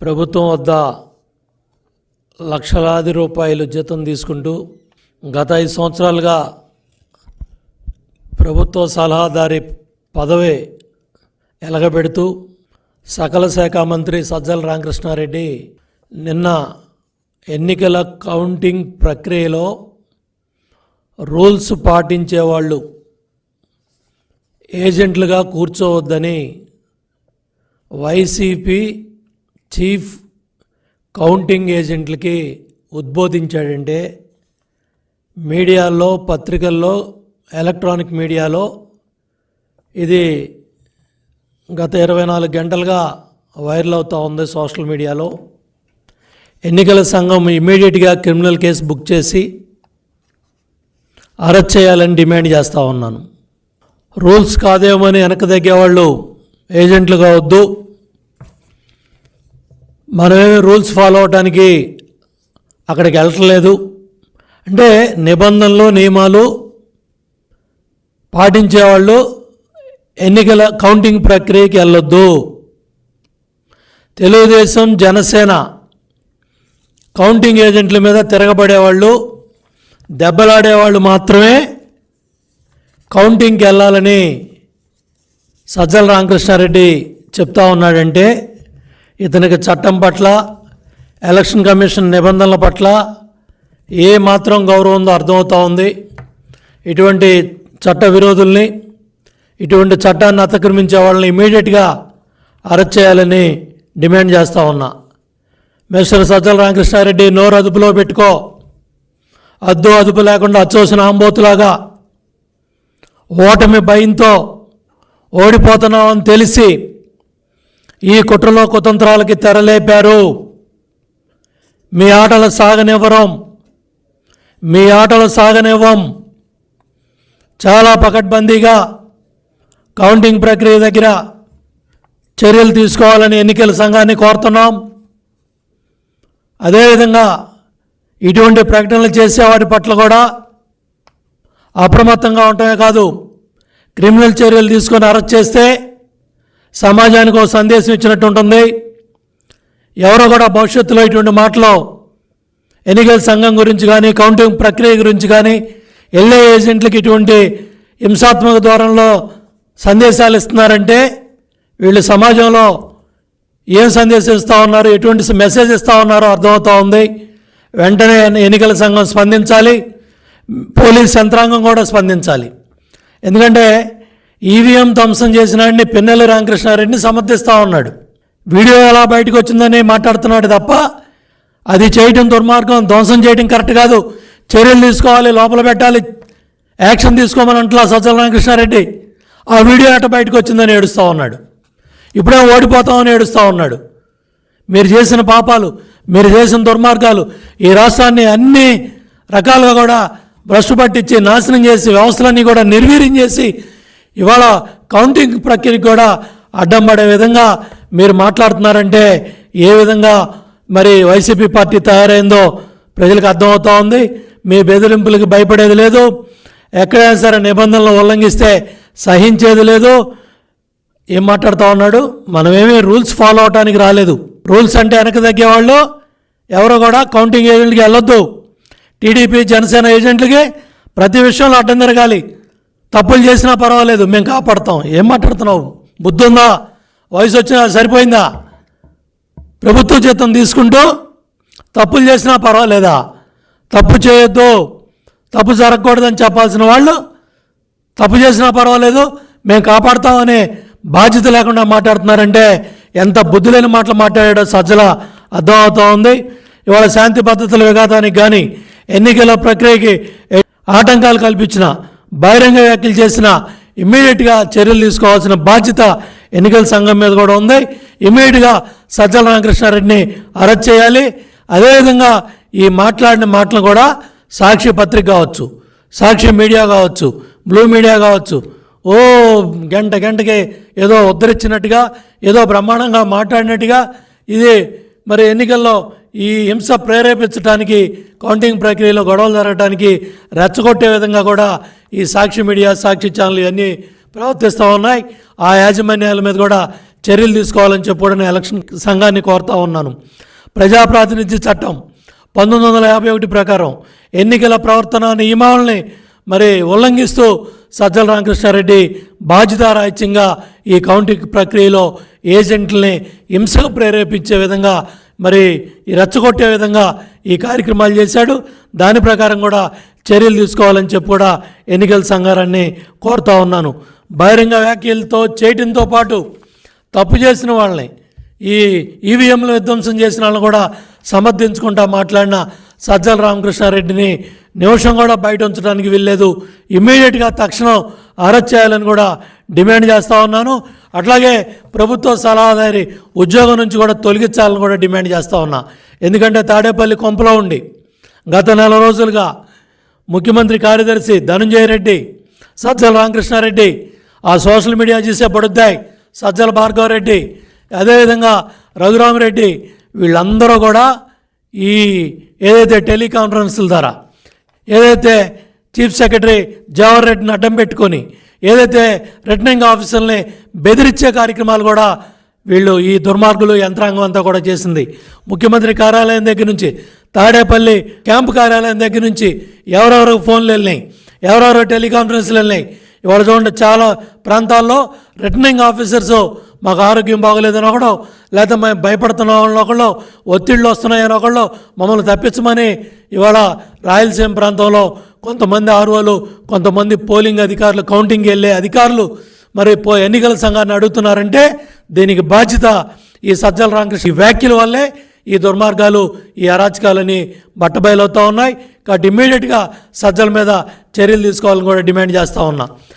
ప్రభుత్వం వద్ద లక్షలాది రూపాయలు జీతం తీసుకుంటూ గత ఐదు సంవత్సరాలుగా ప్రభుత్వ సలహాదారి పదవి ఎలగబెడుతూ సకల శాఖ మంత్రి సజ్జల రామకృష్ణారెడ్డి నిన్న ఎన్నికల కౌంటింగ్ ప్రక్రియలో రూల్స్ పాటించే వాళ్ళు ఏజెంట్లుగా కూర్చోవద్దని వైసీపీ చీఫ్ కౌంటింగ్ ఏజెంట్లకి ఉద్బోధించాడంటే మీడియాలో పత్రికల్లో ఎలక్ట్రానిక్ మీడియాలో ఇది గత ఇరవై నాలుగు గంటలుగా వైరల్ అవుతూ ఉంది సోషల్ మీడియాలో. ఎన్నికల సంఘం ఇమీడియట్గా క్రిమినల్ కేసు బుక్ చేసి అరెస్ట్ చేయాలని డిమాండ్ చేస్తూ ఉన్నాను. రూల్స్ కాదేమని వెనక తగ్గేవాళ్ళు ఏజెంట్లు కావద్దు మనమేమి రూల్స్ ఫాలో అవడానికి అక్కడికి వెళ్ళట్లేదు. అంటే నిబంధనలు నియమాలు పాటించేవాళ్ళు ఎన్నికల కౌంటింగ్ ప్రక్రియకి వెళ్ళొద్దు. తెలుగుదేశం జనసేన కౌంటింగ్ ఏజెంట్ల మీద తిరగబడేవాళ్ళు దెబ్బలాడేవాళ్ళు మాత్రమే కౌంటింగ్కి వెళ్ళాలని సజ్జల రామకృష్ణారెడ్డి చెప్తా ఉన్నాడంటే ఇతనికి చట్టం పట్ల ఎలక్షన్ కమిషన్ నిబంధనల పట్ల ఏ మాత్రం గౌరవం ఉందో అర్థమవుతూ ఉంది. ఇటువంటి చట్ట విరోధుల్ని ఇటువంటి చట్టాన్ని అతిక్రమించే వాళ్ళని ఇమీడియట్గా అరెస్ట్ చేయాలని డిమాండ్ చేస్తూ ఉన్నా. మిస్టర్ సజ్జల రామకృష్ణారెడ్డి నోరు అదుపులో పెట్టుకో. అద్దు అదుపు లేకుండా అచ్చోసిన ఆంబోతులాగా ఓటమి భయంతో ఓడిపోతున్నామని తెలిసి ఈ కుట్రలో కుతంత్రాలకి తెరలేపారు. మీ ఆటలు సాగనివ్వరం. మీ ఆటలు సాగనివ్వం. చాలా పకడ్బందీగా కౌంటింగ్ ప్రక్రియ దగ్గర చర్యలు తీసుకోవాలని ఎన్నికల సంఘాన్ని కోరుతున్నాం. అదేవిధంగా ఇటువంటి ప్రకటనలు చేసే వారి పట్ల కూడా అప్రమత్తంగా ఉండటమే కాదు క్రిమినల్ చర్యలు తీసుకొని అరెస్ట్ చేస్తే సమాజానికి ఒక సందేశం ఇచ్చినట్టు ఉంటుంది ఎవరో కూడా భవిష్యత్తులో ఇటువంటి మాటలు ఎన్నికల సంఘం గురించి కానీ కౌంటింగ్ ప్రక్రియ గురించి కానీ ఎల్ఏ ఏజెంట్లకు ఇటువంటి హింసాత్మక ధోరణిలో సందేశాలు ఇస్తున్నారంటే వీళ్ళు సమాజంలో ఏం సందేశం ఇస్తూ ఉన్నారు ఎటువంటి మెసేజ్ ఇస్తూ ఉన్నారో అర్థమవుతూ ఉంది. వెంటనే ఎన్నికల సంఘం స్పందించాలి. పోలీస్ యంత్రాంగం కూడా స్పందించాలి. ఎందుకంటే ఈవీఎం ధ్వంసం చేసినాడని పిన్నెల రామకృష్ణారెడ్డిని సమర్థిస్తూ ఉన్నాడు. వీడియో ఎలా బయటకు వచ్చిందని మాట్లాడుతున్నాడు తప్ప అది చేయటం దుర్మార్గం ధ్వంసం చేయటం కరెక్ట్ కాదు. చర్యలు తీసుకోవాలి లోపల పెట్టాలి. యాక్షన్ తీసుకోమని అంటలా సజ్జల రామకృష్ణారెడ్డి. ఆ వీడియో ఎట బయటకు వచ్చిందని ఏడుస్తూ ఉన్నాడు. ఇప్పుడే ఓడిపోతామని ఏడుస్తూ ఉన్నాడు. మీరు చేసిన పాపాలు మీరు చేసిన దుర్మార్గాలు ఈ రాష్ట్రాన్ని అన్ని రకాలుగా కూడా భ్రష్టు పట్టించి నాశనం చేసి వ్యవస్థలన్నీ కూడా నిర్వీర్యం చేసి ఇవాళ కౌంటింగ్ ప్రక్రియకి కూడా అడ్డం పడే విధంగా మీరు మాట్లాడుతున్నారంటే ఏ విధంగా మరి వైసీపీ పార్టీ తయారైందో ప్రజలకు అర్థమవుతా ఉంది. మీ బెదిరింపులకు భయపడేది లేదు. ఎక్కడైనా సరే నిబంధనలు ఉల్లంఘిస్తే సహించేది లేదు. ఏం మాట్లాడుతూ ఉన్నాడు? మనమేమీ రూల్స్ ఫాలో అవడానికి రాలేదు. రూల్స్ అంటే వెనక తగ్గేవాళ్ళు ఎవరు కూడా కౌంటింగ్ ఏజెంట్కి వెళ్ళొద్దు. టీడీపీ జనసేన ఏజెంట్లకి ప్రతి విషయంలో అడ్డం తిరగాలి. తప్పులు చేసినా పర్వాలేదు మేము కాపాడుతాం. ఏం మాట్లాడుతున్నావు? బుద్ధి ఉందా వయసు వచ్చినా సరిపోయిందా? ప్రభుత్వ జీతం తీసుకుంటూ తప్పులు చేసినా పర్వాలేదా? తప్పు చేయొద్దు తప్పు జరగకూడదని చెప్పాల్సిన వాళ్ళు తప్పు చేసినా పర్వాలేదు మేము కాపాడుతామనే బాధ్యత లేకుండా మాట్లాడుతున్నారంటే ఎంత బుద్ధి లేని మాటలు మాట్లాడాడో సజ్జల అర్థమవుతూ ఉంది. ఇవాళ శాంతి భద్రతల విఘాతానికి కానీ ఎన్నికల ప్రక్రియకి ఆటంకాలు కల్పించిన బహిరంగ వ్యాఖ్యలు చేసిన ఇమ్మీడియట్గా చర్యలు తీసుకోవాల్సిన బాధ్యత ఎన్నికల సంఘం మీద కూడా ఉంది. ఇమ్మీడియట్గా సజ్జల రామకృష్ణారెడ్డిని అరెస్ట్ చేయాలి. అదేవిధంగా ఈ మాట్లాడిన మాటలు కూడా సాక్షి పత్రిక కావచ్చు సాక్షి మీడియా కావచ్చు బ్లూ మీడియా కావచ్చు. ఓ గంట గంటకి ఏదో ఉద్ధరించినట్టుగా ఏదో బ్రహ్మాండంగా మాట్లాడినట్టుగా ఇది మరి ఎన్నికల్లో ఈ హింస ప్రేరేపించడానికి కౌంటింగ్ ప్రక్రియలో గొడవలు జరగడానికి రెచ్చగొట్టే విధంగా కూడా ఈ సాక్షి మీడియా సాక్షి ఛానల్ ఇవన్నీ ప్రవర్తిస్తూ ఉన్నాయి. ఆ యాజమాన్యాల మీద కూడా చర్యలు తీసుకోవాలని చెప్పి కూడా నేను ఎలక్షన్ సంఘాన్ని కోరుతా ఉన్నాను. ప్రజాప్రాతినిధ్య చట్టం పంతొమ్మిది వందల యాభై ఒకటి ప్రకారం ఎన్నికల ప్రవర్తన నియమావళిని మరి ఉల్లంఘిస్తూ సజ్జల రామకృష్ణారెడ్డి బాధ్యతారాహిత్యంగా ఈ కౌంటింగ్ ప్రక్రియలో ఏజెంట్లని హింసకు ప్రేరేపించే విధంగా మరి రెచ్చగొట్టే విధంగా ఈ కార్యక్రమాలు చేశాడు. దాని ప్రకారం కూడా చర్యలు తీసుకోవాలని చెప్పి కూడా ఎన్నికల సంఘారాన్ని కోరుతా ఉన్నాను. బహిరంగ వ్యాఖ్యలతో చేయటంతో పాటు తప్పు చేసిన వాళ్ళని ఈ ఈవీఎంలు విధ్వంసం చేసిన వాళ్ళని కూడా సమర్థించుకుంటా మాట్లాడిన సజ్జల రామకృష్ణారెడ్డిని నిమిషం కూడా బయట ఉంచడానికి వీల్లేదు. ఇమ్మీడియట్గా తక్షణం అరెస్ట్ చేయాలని కూడా డిమాండ్ చేస్తూ ఉన్నాను. అట్లాగే ప్రభుత్వ సలహాదారి ఉద్యోగం నుంచి కూడా తొలగించాలని కూడా డిమాండ్ చేస్తూ ఉన్నా. ఎందుకంటే తాడేపల్లి కొంపలో ఉండి గత నెల రోజులుగా ముఖ్యమంత్రి కార్యదర్శి ధనంజయ రెడ్డి సజ్జల రామకృష్ణారెడ్డి ఆ సోషల్ మీడియా చేసే పడుద్దాయి సజ్జల భార్గవరెడ్డి అదేవిధంగా రఘురామరెడ్డి వీళ్ళందరూ కూడా ఈ ఏదైతే టెలికాన్ఫరెన్స్ల ద్వారా ఏదైతే చీఫ్ సెక్రటరీ జవహర్ రెడ్డిని అడ్డం పెట్టుకొని ఏదైతే రిటర్నింగ్ ఆఫీసర్ని బెదిరించే కార్యక్రమాలు కూడా వీళ్ళు ఈ దుర్మార్గులు యంత్రాంగం అంతా కూడా చేసింది. ముఖ్యమంత్రి కార్యాలయం దగ్గర నుంచి తాడేపల్లి క్యాంపు కార్యాలయం దగ్గర నుంచి ఎవరెవరు ఫోన్లు వెళ్ళినాయి ఎవరెవరు టెలికాన్ఫరెన్స్లు వెళ్ళినాయి. ఇవాళ చూడండి చాలా ప్రాంతాల్లో రిటర్నింగ్ ఆఫీసర్స్ మాకు ఆరోగ్యం బాగోలేదని ఒకడు లేకపోతే మేము భయపడుతున్నామని ఒకళ్ళు ఒత్తిళ్ళు వస్తున్నాయని ఒకళ్ళు మమ్మల్ని తప్పించమని ఇవాళ రాయలసీమ ప్రాంతంలో కొంతమంది ఆర్ఓలు కొంతమంది పోలింగ్ అధికారులు కౌంటింగ్ వెళ్ళే అధికారులు మరి పో ఎన్నికల సంఘాన్ని అడుగుతున్నారంటే దీనికి బాధ్యత ఈ సజ్జల రామకృష్ణ ఈ వ్యాఖ్యల వల్లే ఈ దుర్మార్గాలు ఈ అరాచకాలని బట్టబయలవుతూ ఉన్నాయి. కాబట్టి ఇమ్మీడియట్గా సజ్జల మీద చర్యలు తీసుకోవాలని కూడా డిమాండ్ చేస్తూ ఉన్నా.